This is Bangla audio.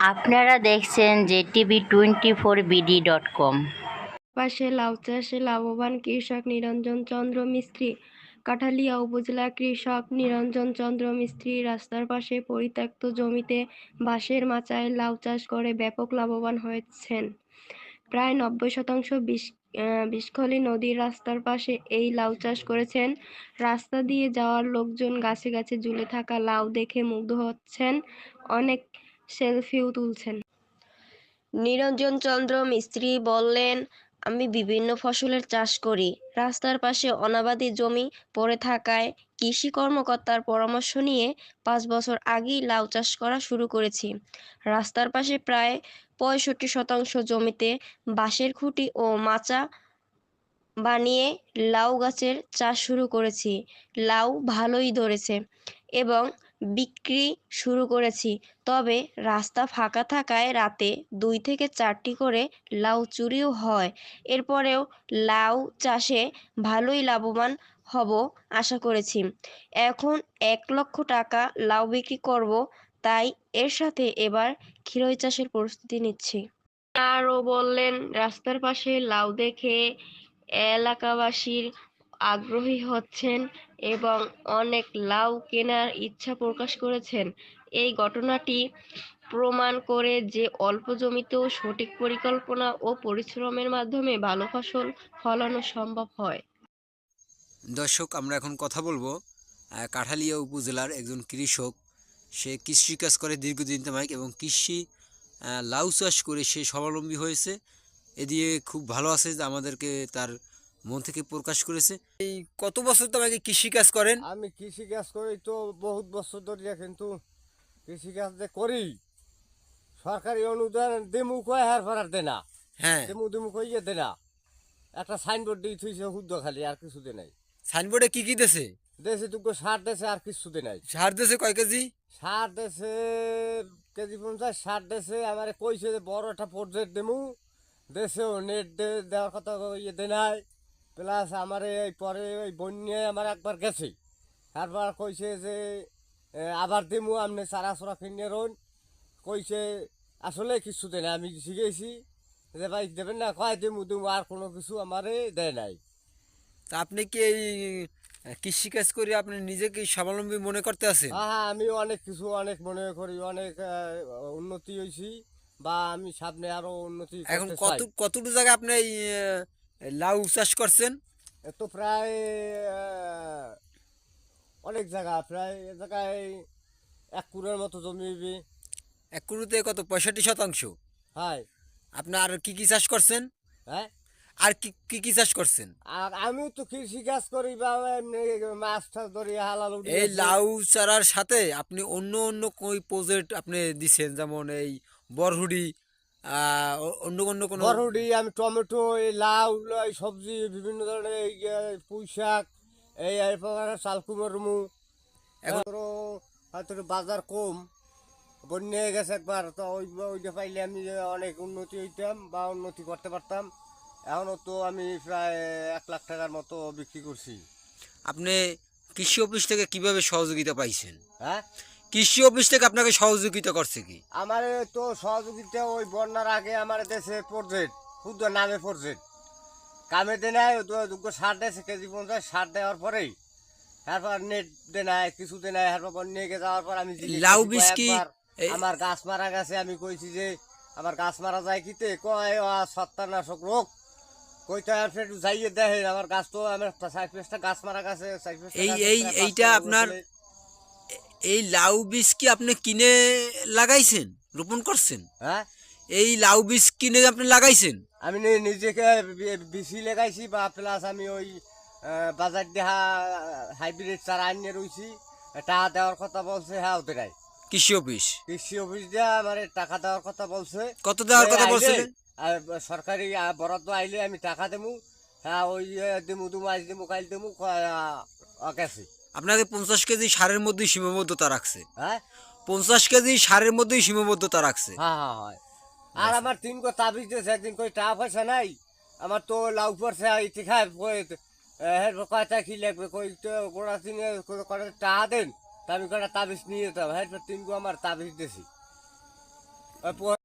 আপনারা দেখছেন JTV twenty four BD dot com. পাশে লাউ চাষে লাভবান কৃষক নিরঞ্জন চন্দ্র মিস্ত্রি। কাঠালিয়া উপজেলা কৃষক নিরঞ্জন চন্দ্র মিস্ত্রি রাস্তার পাশে পরিত্যক্ত জমিতে বাঁশের মাচায় লাউ চাষ করে ব্যাপক লাভবান হয়েছেন। প্রায় নব্বই শতাংশ বিষ বিষখলি নদীর রাস্তার পাশে এই লাউ চাষ করেছেন। রাস্তা দিয়ে যাওয়ার লোকজন গাছে গাছে ঝুলে থাকা লাউ দেখে মুগ্ধ হচ্ছেন। অনেক সেলফিও তুলছেন। নিরঞ্জন চন্দ্র মিস্ত্রি বললেন, আমি বিভিন্ন ফসলের চাষ করি। রাস্তার পাশে অনাবাদি জমি পড়ে থাকায় কৃষি কর্মকর্তার পরামর্শ নিয়ে পাঁচ বছর আগেই লাউ চাষ করা শুরু করেছি। রাস্তার পাশে প্রায় পঁয়ষট্টি শতাংশ জমিতে বাঁশের খুঁটি ও মাচা বানিয়ে লাউ গাছের চাষ শুরু করেছি। লাউ ভালোই ধরেছে এবং বিক্রি শুরু করেছি। তবে রাস্তা ফাঁকা থাকায় রাতে দুই থেকে চারটি করে লাউ চুরিও হয়। এরপরেও লাউ চাষে ভালোই লাভবান হব আশা করেছি। এখন এক লক্ষ টাকা লাউ বিক্রি করব, তাই এর সাথে এবার ক্ষীরই চাষের প্রস্তুতি নিচ্ছি। আরও বললেন, রাস্তার পাশে লাউ দেখে এলাকাবাসীর আগ্রহী হচ্ছেন এবং অনেক লাউ কেনার ইচ্ছা প্রকাশ করেছেন। এই ঘটনাটি প্রমাণ করে যে অল্প জমিতেও সঠিক পরিকল্পনা ও পরিশ্রমের মাধ্যমে ভালো ফসল ফলানো সম্ভব হয়। দর্শক, আমরা এখন কথা বলব কাঠালিয়া উপজেলার একজন কৃষক। সে কৃষিকাজ করে দীর্ঘদিন তামাক এবং কৃষি লাউ চাষ করে সে স্বাবলম্বী হয়েছে। এ দিয়ে খুব ভালো আছে যে আমাদেরকে তার মন থেকে প্রকাশ করেছে। এই কত বছর তো তোমাকে কৃষিকাজ করেন? আমি কৃষি কাজ করি তো বহুত বছর ধরে কিন্তু কৃষি কাজ যে করি সরকারি অনুদান দেমু কয় হার ফারার দে না হ্যাঁ। দেমু দেমু কইয়ে দে না একটা সাইনবোর্ড দিয়ে থুইছে হুদ্দ খালি আর কিছু দে নাই। সাইনবোর্ডে কি কি দেছে? দেশে দুটো সার দেশে আর কিছু দে নাই। সার দেছে কয় কেজি? সার দেশে কেজি পঞ্চাশ সার দেশে আমার কইছে যে বড় একটা প্রজেক্ট দেমু। দেশেও নেট দেওয়ার কথা ইয়ে দে নাই। প্লাস আমার এই পরে ওই বন্যায় আমার একবার গেছে। তারপর কইছে যে আবার দেমু আপনি চারা চড়া কিনে রন। কইছে আসলে কিছু দেয় না আমি শিখেছি যে ভাই দেবেন না কয় দেমু দেমু আর কোনো কিছু আমারে দেয় নাই। তা আপনি কি এই কৃষিকাজ করে আপনি নিজেকে স্বাবলম্বী মনে করতে আছেন? হ্যাঁ হ্যাঁ আমি অনেক কিছু অনেক মনে করি অনেক উন্নতি হয়েছি বা আমি সামনে আরও উন্নতি এখন কত। কতটুকু জায়গায় আপনি এই লাউ চাষ করছেন? তো প্রায় অনেক জায়গা প্রায় এ জায়গায় এক কুড়ের মতো জমি এক কুড়ুতে কত? পঁয়ষট্টি শতাংশ? হ্যাঁ। আপনি আর কি কি চাষ করছেন? হ্যাঁ? আর কি কি কি চাষ করছেন? আর আমিও তো কৃষি কাজ করি বা মাছ টাছ ধরি হালাল এই লাউ চারার সাথে আপনি অন্য অন্য কই প্রজেক্ট আপনি দিছেন? যেমন এই বরহুডি অন্য অন্য কোনো বরহুডি আমি টমেটো এই লাউ এই সবজি বিভিন্ন ধরনের এই পুঁই শাক এই চাল কুমড়মু এখন- এখন হয়তো বাজার কম। বন্যা হয়ে গেছে একবার তো ওই ওইটা পাইলে আমি অনেক উন্নতি হইতাম বা উন্নতি করতে পারতাম। এখনও তো আমি প্রায় এক লাখ টাকার মতো বিক্রি করছি। আপনি কৃষি অফিস থেকে কীভাবে সহযোগিতা পাইছেন? হ্যাঁ? কৃষি অফিস থেকে আপনাকে সহযোগিতা করছে কি? আমার তো সহযোগিতা ওই বন্যার আগে আমার দেশে প্রজেক্ট শুদ্ধ নামে প্রজেক্ট কামে দে নাই সার দেয় কেজি পঞ্চাশ সার দেওয়ার পরেই। তারপর নেট দে নাই কিছু দে তারপর গিয়ে যাওয়ার পর আমি লাউ বীজ কি? আমার গাছ মারা গেছে আমি কইছি যে আমার গাছ মারা যায় কিতে? কয় "ও, সত্তানাশক রোগ। যাইয়ে দেখেন আমার গাছ তো আমার গাছ মারা গেছে এই- এইটা আপনার- এই লাউ বীজ কি আপনি কিনে লাগাইছেন? রোপণ করছেন? হ্যাঁ? এই লাউ বীজ কিনে আপনি লাগাইছেন? আমি নি- নিজেকে বি- বিসি লাগাইছি বা প্লাস আমি ওই আহ, বাজার দেহা হাইব্রিড চারা আনিয়ে রয়েছি টাকা দেওয়ার কথা বলছে হ্যাঁ ওদের নাই কৃষি অফিস? কৃষি অফিস দিয়ে আমার টাকা দেওয়ার কথা বলছে। কত দেওয়ার কথা আইলে, বলছিলেন? আর সরকারি আহ, বরাদ্দ আইলে আমি টাকা দেবো হ্যাঁ ওই আহ, দিমু দিমু আজ দিমু কাল দিমু গেছে। আপনাকে পঞ্চাশ কেজি সারের মধ্যেই সীমাবদ্ধতা রাখছে। হ্যাঁ? পঞ্চাশ কেজি সারের মধ্যেই সীমাবদ্ধতা রাখছে। হ্যাঁ হ্যাঁ হয়। আর আমার তিন কো তাবিজ দিয়েছে একদিন কই টাকা পয়সা নাই? আমার তো লাউ পড়ছে ইতি খায় কয়টা কি লাগবে? কই তো গোড়া তিনে করে টাকা দেন তা আমি কটা তাবিজ নিয়ে যেতাম। হের তিন গো আমার তাবিজ দিয়েছি।